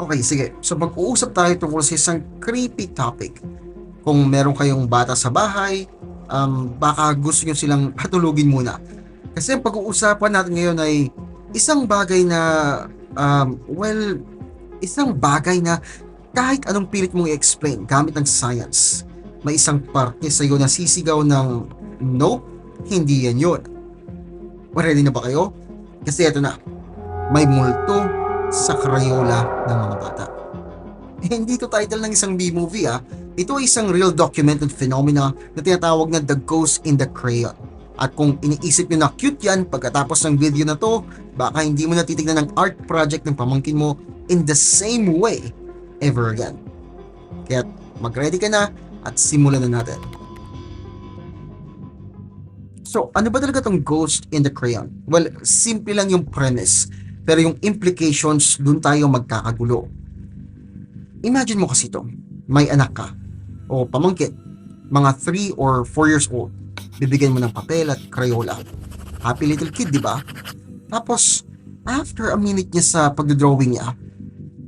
Okay, sige. So mag-uusap tayo tungkol sa isang creepy topic. Kung meron kayong bata sa bahay, um, baka gusto nyo silang patulugin muna. Kasi ang pag-uusapan natin ngayon ay isang bagay na, um, well, isang bagay na kahit anong pilit mong i-explain gamit ng science, may isang parte sa iyo na sisigaw ng, nope, hindi yan yun. Ready na ba kayo? Kasi ito na, may multo sa Crayola ng mga bata. Hindi to title ng isang B-movie ah. Ito ay isang real documented phenomena na tinatawag na The Ghost in the Crayon. At kung iniisip nyo na cute yan pagkatapos ng video na to, baka hindi mo na titignan ng art project ng pamangkin mo in the same way ever again. Kaya mag-ready ka na at simulan na natin. So, ano ba talaga tong Ghost in the Crayon? Well, simple lang yung premise, pero yung implications, dun tayo magkakagulo. Imagine mo kasi to, may anak ka, o pamangkin, mga 3 or 4 years old, bibigyan mo ng papel at Crayola. Happy little kid, di ba? Tapos, after a minute niya sa pagdodrawing niya,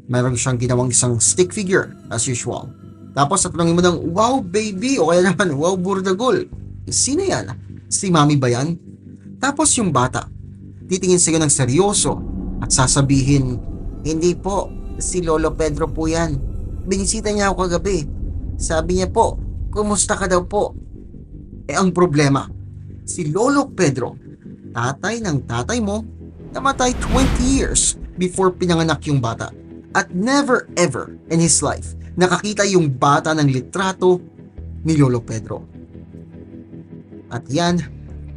meron siyang ginawang isang stick figure, as usual. Tapos, tatanungin mo ng, wow baby, o kaya naman, wow burdagol. Sino yan? Si mami ba yan? Tapos yung bata, titingin sa'yo ng seryoso at sasabihin, Hindi po, si Lolo Pedro po yan. Binisita niya ako kagabi. Sabi niya po, kumusta ka daw po? Eh ang problema, si Lolo Pedro, tatay ng tatay mo, namatay 20 years before pinanganak yung bata. At never ever in his life, nakakita yung bata ng litrato ni Lolo Pedro. At yan,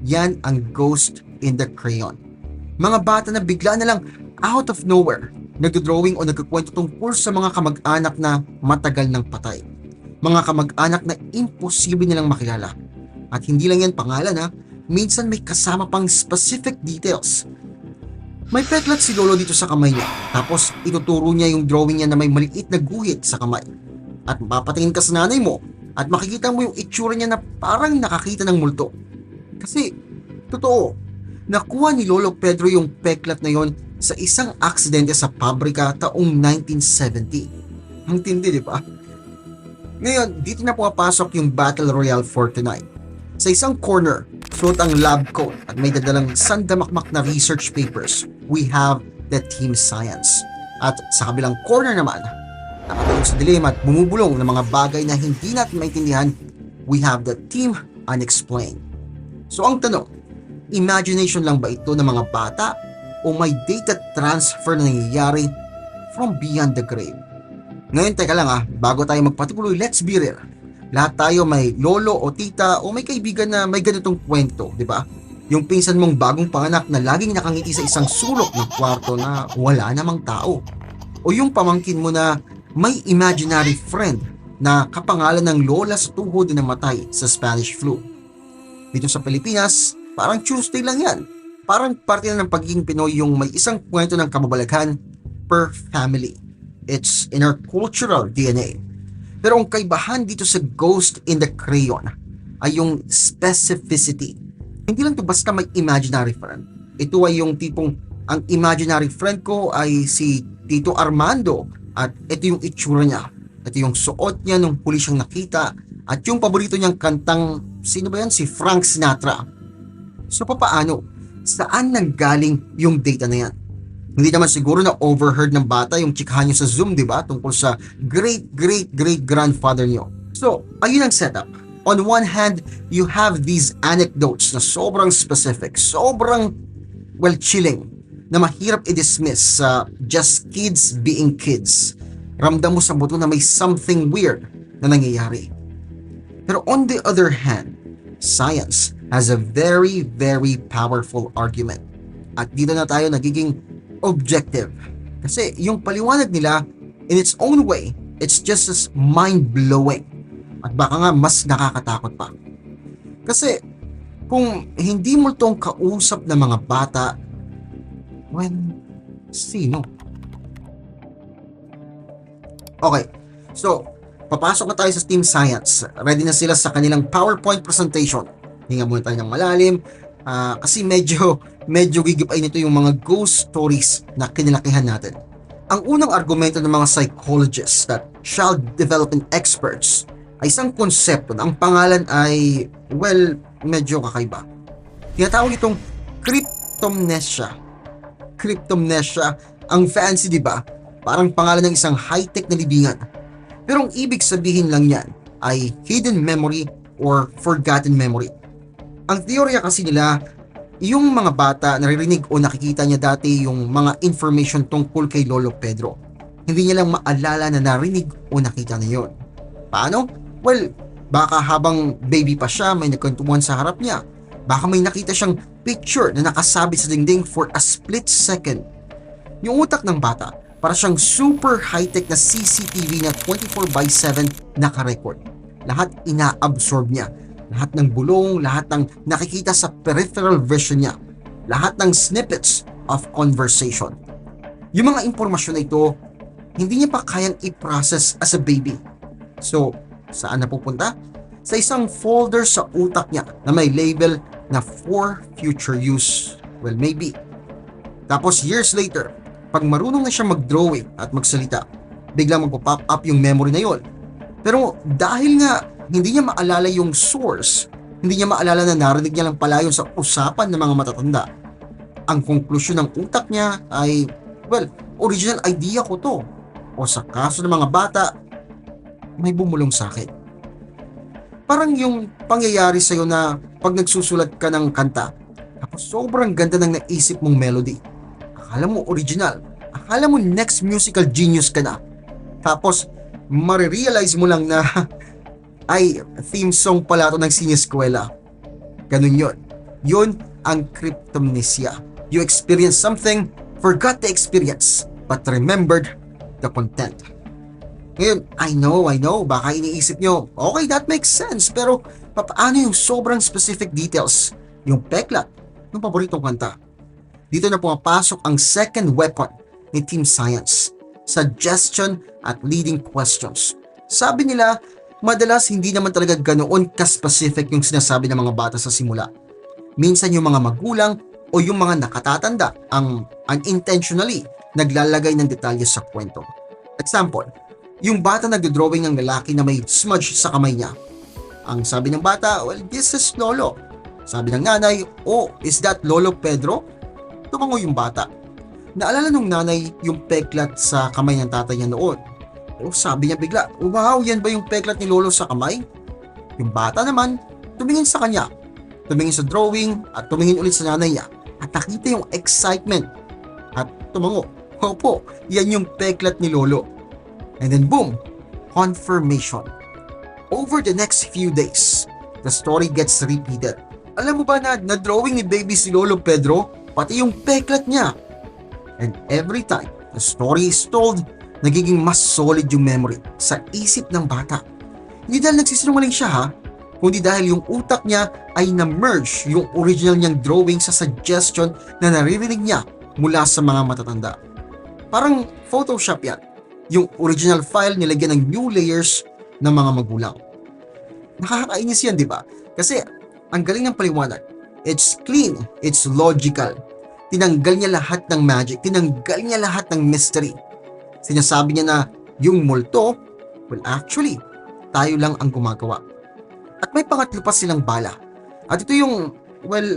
yan ang ghost in the crayon. Mga bata na bigla na lang out of nowhere, nagdodrawing o nagkukwento tungkol sa mga kamag-anak na matagal ng patay. Mga kamag-anak na imposible nilang makilala. At hindi lang yan pangalan ha, minsan may kasama pang specific details. May peklat si Lolo dito sa kamay niya, tapos ituturo niya yung drawing niya na may maliit na guhit sa kamay. At mapatingin ka sa nanay mo, at makikita mo yung itsura niya na parang nakakita ng multo. Kasi, totoo, nakuha ni Lolo Pedro yung peklat na yon sa isang aksidente sa pabrika taong 1970. Ang tindi, di ba? Ngayon, dito na pumapasok yung Battle Royale for tonight. Sa isang corner, float ang lab coat at may dadalang sandamakmak na research papers. We have the Team Science. At sa kabilang corner naman, nakatulog sa dilim at bumubulong ng mga bagay na hindi natin maintindihan, we have the Team Unexplained. So ang tanong, imagination lang ba ito ng mga bata o may data transfer na nangyayari from beyond the grave? Ngayon, teka lang ah, bago tayo magpatuloy, let's be real. Lahat tayo may lolo o tita o may kaibigan na may ganitong kwento, di ba? Yung pinsan mong bagong panganak na laging nakangiti sa isang sulok ng kwarto na wala namang tao. O yung pamangkin mo na may imaginary friend na kapangalan ng lola sa tuhod na namatay sa Spanish flu. Dito sa Pilipinas, parang Tuesday lang yan. Parang parte na ng pagiging Pinoy yung may isang kwento ng kababalaghan per family. It's in our cultural DNA. Pero ang kaibahan dito sa Ghost in the Crayon ay yung specificity. Hindi lang to basta may imaginary friend. Ito ay yung tipong ang imaginary friend ko ay si Tito Armando at ito yung itsura niya. Ito yung suot niya nung huli siyang nakita at yung paborito niyang kantang sino ba yan? Si Frank Sinatra. So papaano? Saan nanggaling yung data na yan? Hindi naman siguro na overheard ng bata yung chikahan niyo sa Zoom, di ba? Tungkol sa great, great, great grandfather niyo. So, ayun ang setup. On one hand, you have these anecdotes na sobrang specific, sobrang, well, chilling, na mahirap i-dismiss sa just kids being kids. Ramdam mo sa buto na may something weird na nangyayari. Pero on the other hand, science has a very, very powerful argument. At dito na tayo nagiging objective. Kasi yung paliwanag nila, in its own way, it's just as mind-blowing. At baka nga mas nakakatakot pa. Kasi kung hindi mo tong kausap ng mga bata, when, sino? Okay, so, papasok na tayo sa Team Science. Ready na sila sa kanilang PowerPoint presentation. Hinga muna tayo ng malalim, ah, kasi medyo, medyo gigipay nito yung mga ghost stories na kinalakihan natin. Ang unang argumento ng mga psychologists that child development experts ay isang konsepto na ang pangalan ay, well, medyo kakaiba. Tinatawag itong cryptomnesia. Cryptomnesia, ang fancy di ba? Parang pangalan ng isang high-tech na libingan. Pero ang ibig sabihin lang yan ay hidden memory or forgotten memory. Ang teorya kasi nila, yung mga bata naririnig o nakikita niya dati yung mga information tungkol kay Lolo Pedro. Hindi niya lang maalala na narinig o nakita na yon. Paano? Well, baka habang baby pa siya, may nagkwentuhan sa harap niya. Baka may nakita siyang picture na nakasabit sa dingding for a split second. Yung utak ng bata, para siyang super high-tech na CCTV na 24 by 7 nakarecord. Lahat ina-absorb niya. Lahat ng bulong, lahat ng nakikita sa peripheral vision niya. Lahat ng snippets of conversation. Yung mga impormasyon na ito, hindi niya pa kayang i-process as a baby. So, saan na pupunta? Sa isang folder sa utak niya na may label na for future use. Well, maybe. Tapos years later, pag marunong na siya mag-drawing at magsalita, biglang magpo-pop up yung memory na yon. Pero dahil nga hindi niya maalala yung source, hindi niya maalala na narinig niya lang pala yun sa usapan ng mga matatanda. Ang konklusyon ng utak niya ay, well, original idea ko to. O sa kaso ng mga bata, may bumulong sa akin. Parang yung pangyayari sa'yo na pag nagsusulat ka ng kanta, tapos sobrang ganda ng naisip mong melody. Akala mo original. Akala mo next musical genius ka na. Tapos, marirealize mo lang na ay theme song pala to ng sineskwela. Ganun yun. Yun ang cryptomnesia. You experience something, forgot the experience, but remembered the content. Ngayon, I know, I know, baka iniisip nyo, okay, that makes sense, pero paano yung sobrang specific details? Yung peklat, yung paboritong kanta. Dito na pumapasok ang second weapon ni Team Science, suggestion at leading questions. Sabi nila, madalas hindi naman talaga ganoon ka-specific yung sinasabi ng mga bata sa simula. Minsan yung mga magulang o yung mga nakatatanda ang unintentionally naglalagay ng detalye sa kwento. Example, yung bata nagdo-drawing ng lalaki na may smudge sa kamay niya. Ang sabi ng bata, well, this is Lolo. Sabi ng nanay, oh, is that Lolo Pedro? Tumango yung bata. Naalala nung nanay yung peklat sa kamay ng tatay niya noon. Oh, sabi niya bigla, wow, yan ba yung peklat ni Lolo sa kamay? Yung bata naman, tumingin sa kanya. Tumingin sa drawing at tumingin ulit sa nanay niya. At nakita yung excitement. At tumango. Opo, yan yung peklat ni Lolo. And then boom, confirmation. Over the next few days, the story gets repeated. Alam mo ba na na-drawing ni baby si Lolo Pedro, pati yung peklat niya. And every time the story is told, nagiging mas solid yung memory sa isip ng bata. Hindi dahil nagsisinungaling siya ha, kundi dahil yung utak niya ay na-merge yung original niyang drawing sa suggestion na naririnig niya mula sa mga matatanda. Parang Photoshop yan. Yung original file nilagyan ng new layers ng mga magulang. Nakakainis yan, di ba? Kasi ang galing ng paliwanag. It's clean, it's logical. Tinanggal niya lahat ng magic, tinanggal niya lahat ng mystery. Sinasabi niya na yung multo, well actually, tayo lang ang gumagawa. At may pangatlo pa silang bala. At ito yung, well,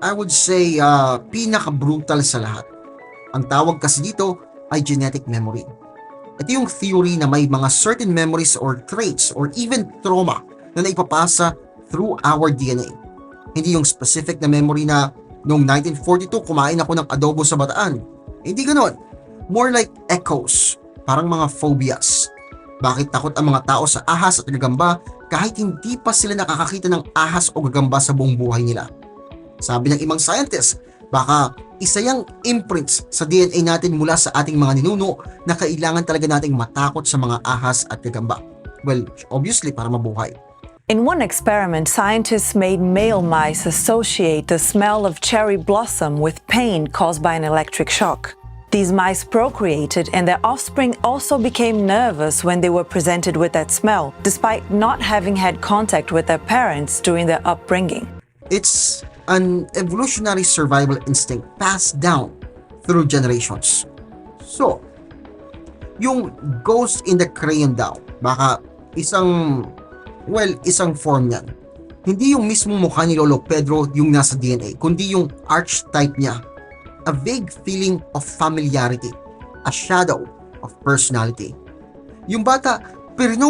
I would say, uh, pinaka-brutal sa lahat. Ang tawag kasi dito ay genetic memory. Ito yung theory na may mga certain memories or traits or even trauma na naipapasa through our DNA. Hindi yung specific na memory na noong 1942 kumain ako ng adobo sa bataan. Hindi ganon. More like echoes, parang mga phobias. Bakit takot ang mga tao sa ahas at gagamba kahit hindi pa sila nakakakita ng ahas o gagamba sa buong buhay nila? Sabi ng ibang scientists, baka isa yung imprints sa DNA natin mula sa ating mga ninuno na kailangan talaga nating matakot sa mga ahas at gagamba. Well, obviously para mabuhay. In one experiment, scientists made male mice associate the smell of cherry blossom with pain caused by an electric shock. These mice procreated, and their offspring also became nervous when they were presented with that smell, despite not having had contact with their parents during their upbringing. It's an evolutionary survival instinct passed down through generations. So, Yung ghost in the crayon daw, baka isang, well, isang form yan. Hindi yung mismong mukha ni Lolo Pedro yung nasa DNA, kundi yung archetype niya. A vague feeling of familiarity, a shadow of personality. Yung bata,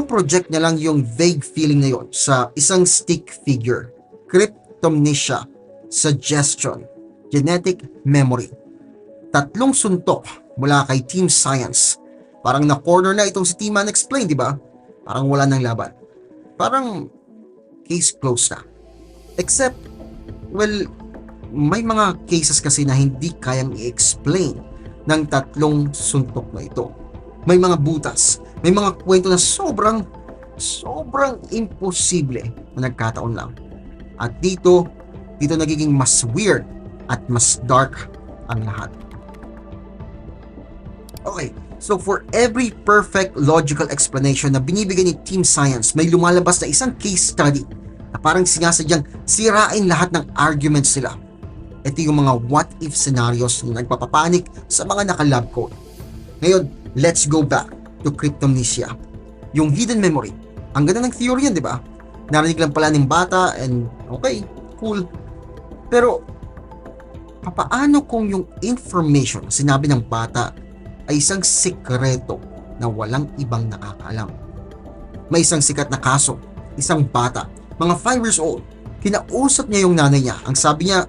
project niya lang yung vague feeling na yon sa isang stick figure. Cryptomnesia, suggestion, genetic memory. Tatlong suntok mula kay Team Science. Parang na-corner na itong si Team Unexplained, di ba? Parang wala nang laban. Parang case closed na. Except, well, may mga cases kasi na hindi kayang i-explain ng tatlong suntok na ito. May mga butas, may mga kwento na sobrang, sobrang imposible na nagkataon lang. At dito, dito nagiging mas weird at mas dark ang lahat. Okay, so for every perfect logical explanation na binibigay ni Team Science, may lumalabas na isang case study na parang sinasadyang sirain lahat ng arguments nila. Ito yung mga what-if scenarios na nagpapapanik sa mga naka-lab coat. Ngayon, let's go back to cryptomnesia. Yung hidden memory. Ang ganda ng theory yan, di ba? Narinig lang pala ng bata and okay, cool. Pero, papaano kung yung information na sinabi ng bata ay isang sikreto na walang ibang nakakaalam? May isang sikat na kaso, isang bata, mga 5 years old, kinausap niya yung nanay niya. Ang sabi niya,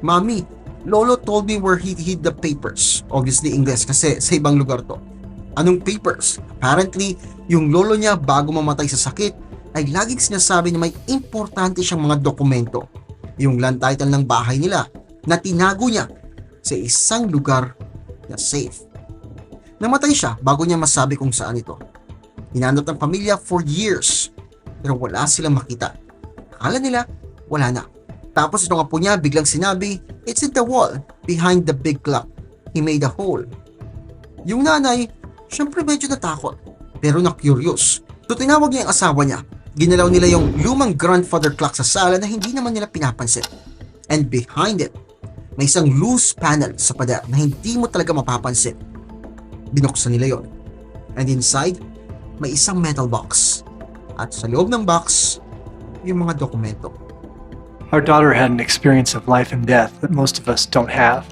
Mami, Lolo told me where he hid the papers. Obviously, English kasi sa ibang lugar to. Anong papers? Apparently, yung lolo niya bago mamatay sa sakit ay laging sinasabi na may importante siyang mga dokumento. Yung land title ng bahay nila na tinago niya sa isang lugar na safe. Namatay siya bago niya masabi kung saan ito. Hinanap ng pamilya for years pero wala silang makita. Akala nila wala na. Tapos ito nga po niya biglang sinabi, it's in the wall behind the big clock. He made a hole. Yung nanay, syempre medyo natakot pero na-curious. So tinawag niya yung asawa niya. Ginalaw nila yung lumang grandfather clock sa sala na hindi naman nila pinapansin. And behind it, may isang loose panel sa pader na hindi mo talaga mapapansin. Binuksan nila yon. And inside, may isang metal box. At sa loob ng box, yung mga dokumento. Our daughter had an experience of life and death that most of us don't have.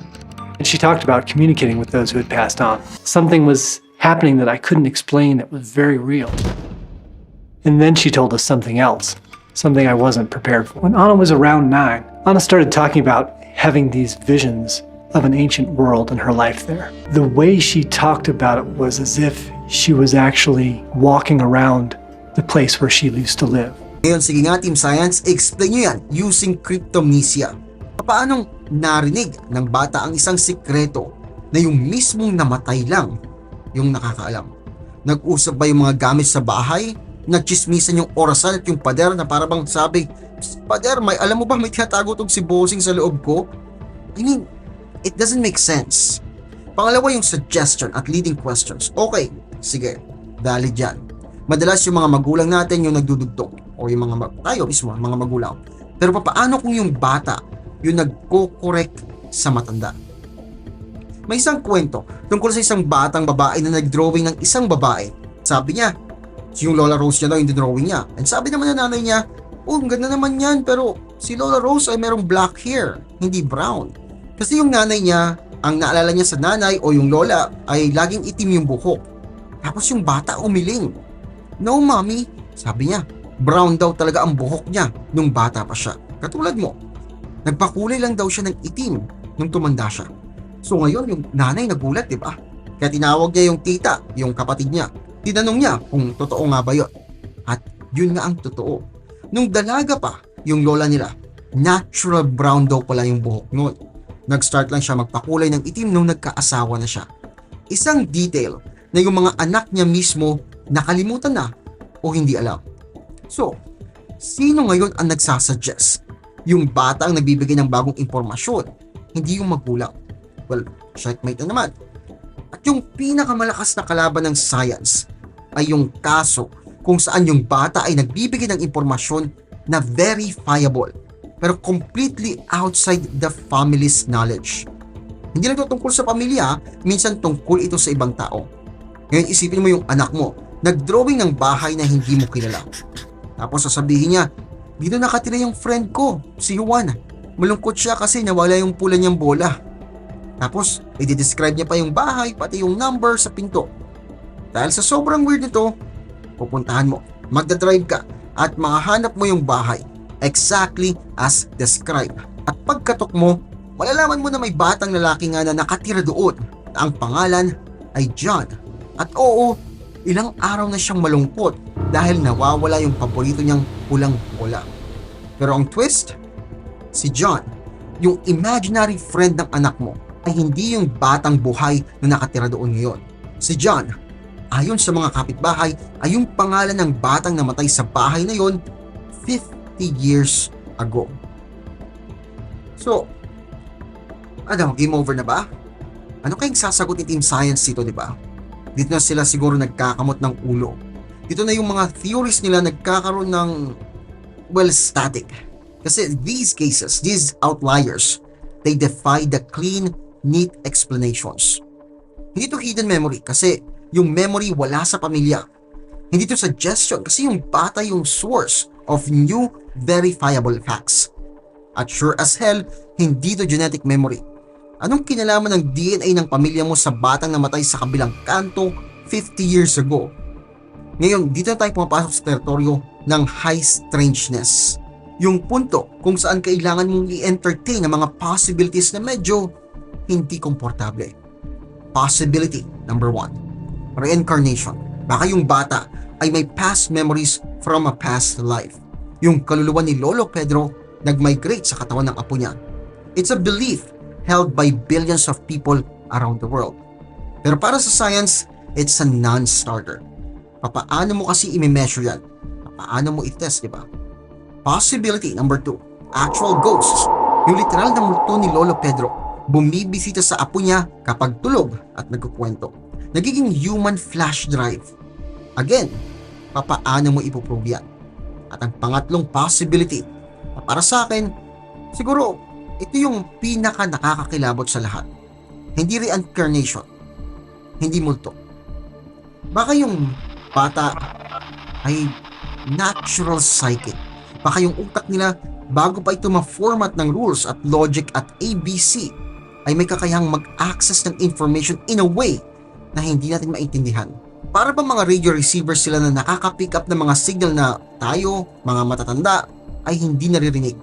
And she talked about communicating with those who had passed on. Something was happening that I couldn't explain that was very real. And then she told us something else, something I wasn't prepared for. When Anna was around nine, Anna started talking about having these visions of an ancient world in her life there. The way she talked about it was as if she was actually walking around the place where she used to live. Ngayon, sige nga Team Science, explain nyo yan using cryptomnesia. Paanong narinig ng bata ang isang sikreto na yung mismong namatay lang yung nakakaalam? Nag-usap ba yung mga gamit sa bahay? Nagchismisan yung orasan at yung pader na para bang sabi, "Psst, Pader, may alam mo ba may tinatago tong si Bossing sa loob ko? I mean, it doesn't make sense. Pangalawa yung suggestion at leading questions. Okay, sige, valid yan. Madalas yung mga magulang natin yung nagdudugtong o yung mga tayo mismo, mga magulang. Pero paano kung yung bata yung nagko-correct sa matanda? May isang kwento tungkol sa isang batang babae na nag-drawing ng isang babae. Sabi niya, yung Lola Rose niya daw yung drawing niya. And sabi naman ng nanay niya, oh, ang ganda naman yan, pero si Lola Rose ay merong black hair, hindi brown. Kasi yung nanay niya, ang naalala niya sa nanay o yung lola ay laging itim yung buhok. Tapos yung bata umiling. No, mommy, sabi niya, brown daw talaga ang buhok niya nung bata pa siya. Katulad mo, nagpakulay lang daw siya ng itim nung tumanda siya. So ngayon, yung nanay nagulat, di ba? Kaya tinawag niya yung tita, yung kapatid niya. Tinanong niya kung totoo nga ba yun. At yun nga ang totoo. Nung dalaga pa, yung lola nila, natural brown daw pala yung buhok noon. Nag-start lang siya magpakulay ng itim nung nagkaasawa na siya. Isang detail na yung mga anak niya mismo nakalimutan na o hindi alam. So, sino ngayon ang nagsasuggest? Yung bata ang nagbibigay ng bagong impormasyon, hindi yung magulang. Well, checkmate na naman. At yung pinakamalakas na kalaban ng science ay yung kaso kung saan yung bata ay nagbibigay ng impormasyon na verifiable pero completely outside the family's knowledge. Hindi lang ito tungkol sa pamilya, minsan tungkol ito sa ibang tao. Ngayon isipin mo yung anak mo, nag-drawing ng bahay na hindi mo kilala. Tapos sasabihin niya, dito nakatira yung friend ko, si Juan. Malungkot siya kasi nawala yung pula niyang bola. Tapos, i-describe niya pa yung bahay, pati yung number sa pinto. Dahil sa sobrang weird nito, pupuntahan mo, magdadrive ka, at makahanap mo yung bahay exactly as described. At pagkatok mo, malalaman mo na may batang lalaki nga na nakatira doon ang pangalan ay John. At oo, ilang araw na siyang malungkot dahil nawawala yung paborito niyang pulang bola. Pero ang twist, si John, yung imaginary friend ng anak mo, ay hindi yung batang buhay na nakatira doon ngayon. Si John, ayon sa mga kapitbahay, ay yung pangalan ng batang namatay sa bahay na yon 50 years ago. So, ano, game over na ba? Ano kayang sasagot ni Team Science dito, di ba? Dito na sila siguro nagkakamot ng ulo. Dito na yung mga theories nila nagkakaroon ng, well, static. Kasi these cases, these outliers, they defy the clean, neat explanations. Hindi to hidden memory kasi yung memory wala sa pamilya. Hindi to suggestion kasi yung bata yung source of new verifiable facts. At sure as hell, hindi to genetic memory. Anong kinalaman ng DNA ng pamilya mo sa batang namatay sa kabilang kanto 50 years ago? Ngayon, dito tayo pumapasok sa teritoryo ng high strangeness. Yung punto kung saan kailangan mong i-entertain ang mga possibilities na medyo hindi komportable. Possibility number one, reincarnation. Baka yung bata ay may past memories from a past life. Yung kaluluwa ni Lolo Pedro nag-migrate sa katawan ng apo niya. It's a belief held by billions of people around the world. Pero para sa science, it's a non-starter. Papaano mo kasi i-measure yan? Paano mo i-test, di ba? Possibility number two, actual ghosts. Yung literal na multo ni Lolo Pedro, bumibisita sa apo niya kapag tulog at nagkukwento. Nagiging human flash drive. Again, papaano mo ipoprove yan? At ang pangatlong possibility, para sa akin, siguro ito yung pinaka nakakakilabot sa lahat. Hindi reincarnation. Hindi multo. Baka yung bata ay natural psychic. Baka yung utak nila bago pa ito ma-format ng rules at logic at ABC ay may kakayahang mag-access ng information in a way na hindi natin maintindihan. Para ba mga radio receivers sila na nakaka-pick up ng mga signal na tayo, mga matatanda, ay hindi naririnig?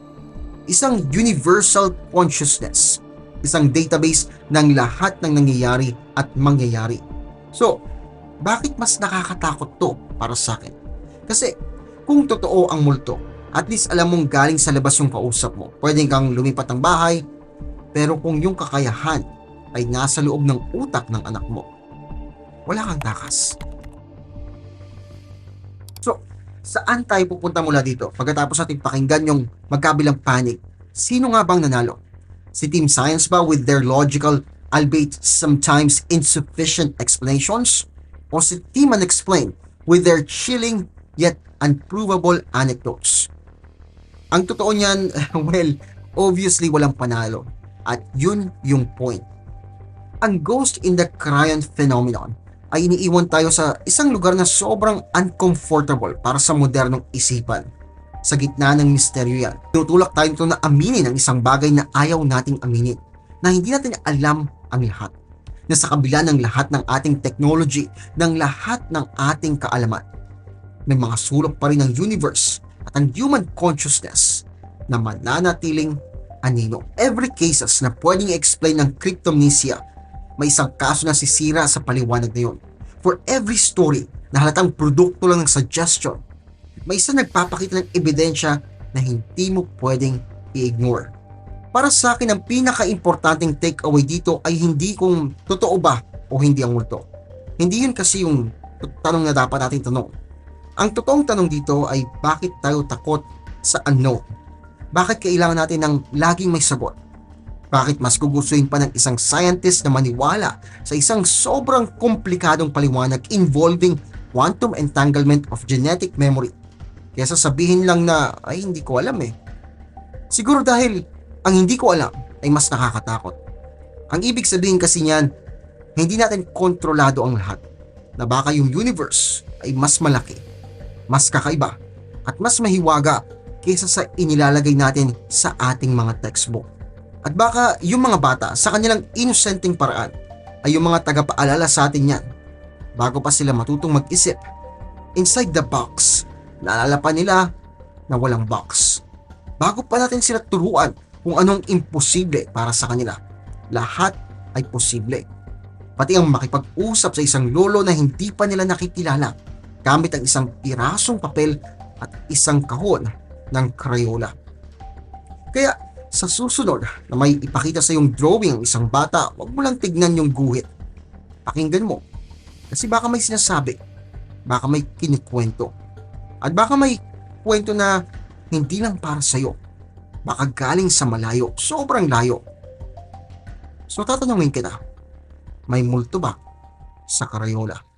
Isang universal consciousness. Isang database ng lahat ng nangyayari at mangyayari. So, bakit mas nakakatakot to para sa akin? Kasi kung totoo ang multo, at least alam mong galing sa labas yung kausap mo. Pwedeng kang lumipat ng bahay, pero kung yung kakayahan ay nasa loob ng utak ng anak mo, wala kang takas. So, saan tayo pupunta mula dito pagkatapos natin pakinggan yung magkabilang panic? Sino nga bang nanalo? Si Team Science ba with their logical, albeit sometimes insufficient explanations? O si Team Unexplained with their chilling yet unprovable anecdotes? Ang totoo niyan, well, obviously walang panalo. At yun yung point. Ang ghost in the cryon phenomenon ay iniiwan tayo sa isang lugar na sobrang uncomfortable para sa modernong isipan. Sa gitna ng misteryo yan, tinutulak tayo nito na aminin ang isang bagay na ayaw nating aminin, na hindi natin alam ang lahat. Na sa kabila ng lahat ng ating technology, ng lahat ng ating kaalaman, may mga sulok pa rin ng universe at ang human consciousness na mananatiling anino. Every cases na pwedeng explain ng cryptomnesia, may isang kaso na sisira sa paliwanag na yun. For every story na halatang produkto lang ng suggestion, may isang nagpapakita ng ebidensya na hindi mo pwedeng i-ignore. Para sa akin, ang pinaka-importanting takeaway dito ay hindi kung totoo ba o hindi ang multo. Hindi yun kasi yung tanong na dapat natin tanong. Ang totoong tanong dito ay bakit tayo takot sa unknown? Bakit kailangan natin ng laging may sagot? Bakit mas gugustuhin pa ng isang scientist na maniwala sa isang sobrang komplikadong paliwanag involving quantum entanglement of genetic memory? Kesa sabihin lang na, ay hindi ko alam eh. Siguro dahil ang hindi ko alam ay mas nakakatakot. Ang ibig sabihin kasi niyan, hindi natin kontrolado ang lahat. na baka yung universe ay mas malaki, mas kakaiba, at mas mahiwaga kaysa sa inilalagay natin sa ating mga textbook. At baka yung mga bata sa kanilang innocenteng paraan ay yung mga tagapaalala sa atin yan bago pa sila matutong mag-isip. Inside the box, naalala pa nila na walang box. Bago pa natin sila turuan kung anong imposible para sa kanila, lahat ay posible. Pati ang makipag-usap sa isang lolo na hindi pa nila nakikilala gamit ang isang pirasong papel at isang kahon ng Crayola. Kaya sa susunod na may ipakita sa yung drawing ng isang bata, huwag mo lang tignan yung guhit. Pakinggan mo. Kasi baka may sinasabi, baka may kinikwento, at baka may kwento na hindi lang para sa'yo. Baka galing sa malayo, sobrang layo. So tatanungin kita, may multo ba sa Crayola?